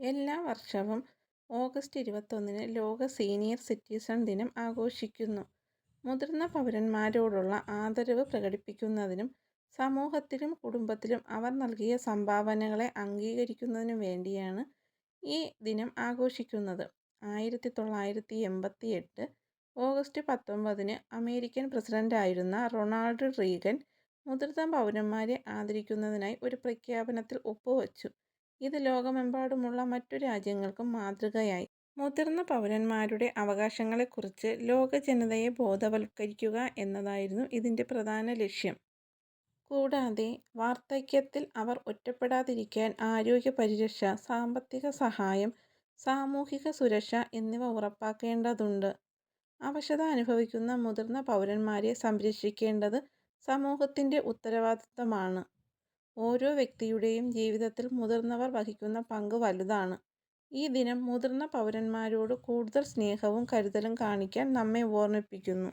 എല്ലാ വർഷവും ഓഗസ്റ്റ് ഇരുപത്തൊന്നിന് ലോക സീനിയർ സിറ്റിസൺ ദിനം ആഘോഷിക്കുന്നു. മുതിർന്ന പൗരന്മാരോടുള്ള ആദരവ് പ്രകടിപ്പിക്കുന്നതിനും സമൂഹത്തിലും കുടുംബത്തിലും അവർ നൽകിയ സംഭാവനകളെ അംഗീകരിക്കുന്നതിനും വേണ്ടിയാണ് ഈ ദിനം ആഘോഷിക്കുന്നത്. ആയിരത്തി തൊള്ളായിരത്തി എൺപത്തി എട്ട് ഓഗസ്റ്റ് പത്തൊമ്പതിന് അമേരിക്കൻ പ്രസിഡന്റായിരുന്ന റൊണാൾഡ് റീഗൻ മുതിർന്ന പൗരന്മാരെ ആദരിക്കുന്നതിനായി ഒരു പ്രഖ്യാപനത്തിൽ ഒപ്പുവച്ചു. ഇത് ലോകമെമ്പാടുമുള്ള മറ്റു രാജ്യങ്ങൾക്കും മാതൃകയായി. മുതിർന്ന പൗരന്മാരുടെ അവകാശങ്ങളെക്കുറിച്ച് ലോക ജനതയെ ബോധവൽക്കരിക്കുക എന്നതായിരുന്നു ഇതിന്റെ പ്രധാന ലക്ഷ്യം. കൂടാതെ വാർദ്ധക്യത്തിൽ അവർ ഒറ്റപ്പെടാതിരിക്കാൻ ആരോഗ്യ പരിരക്ഷ സാമ്പത്തിക സഹായം, സാമൂഹിക സുരക്ഷ എന്നിവ ഉറപ്പാക്കേണ്ടതുണ്ട്. അവശത അനുഭവിക്കുന്ന മുതിർന്ന പൗരന്മാരെ സംരക്ഷിക്കേണ്ടത് സമൂഹത്തിന്റെ ഉത്തരവാദിത്തമാണ്. ഓരോ വ്യക്തിയുടെയും ജീവിതത്തിൽ മുതിർന്നവർ വഹിക്കുന്ന പങ്ക് വലുതാണ്. ഈ ദിനം മുതിർന്ന പൗരന്മാരോട് കൂടുതൽ സ്നേഹവും കരുതലും കാണിക്കാൻ നമ്മെ ഓർമ്മിപ്പിക്കുന്നു.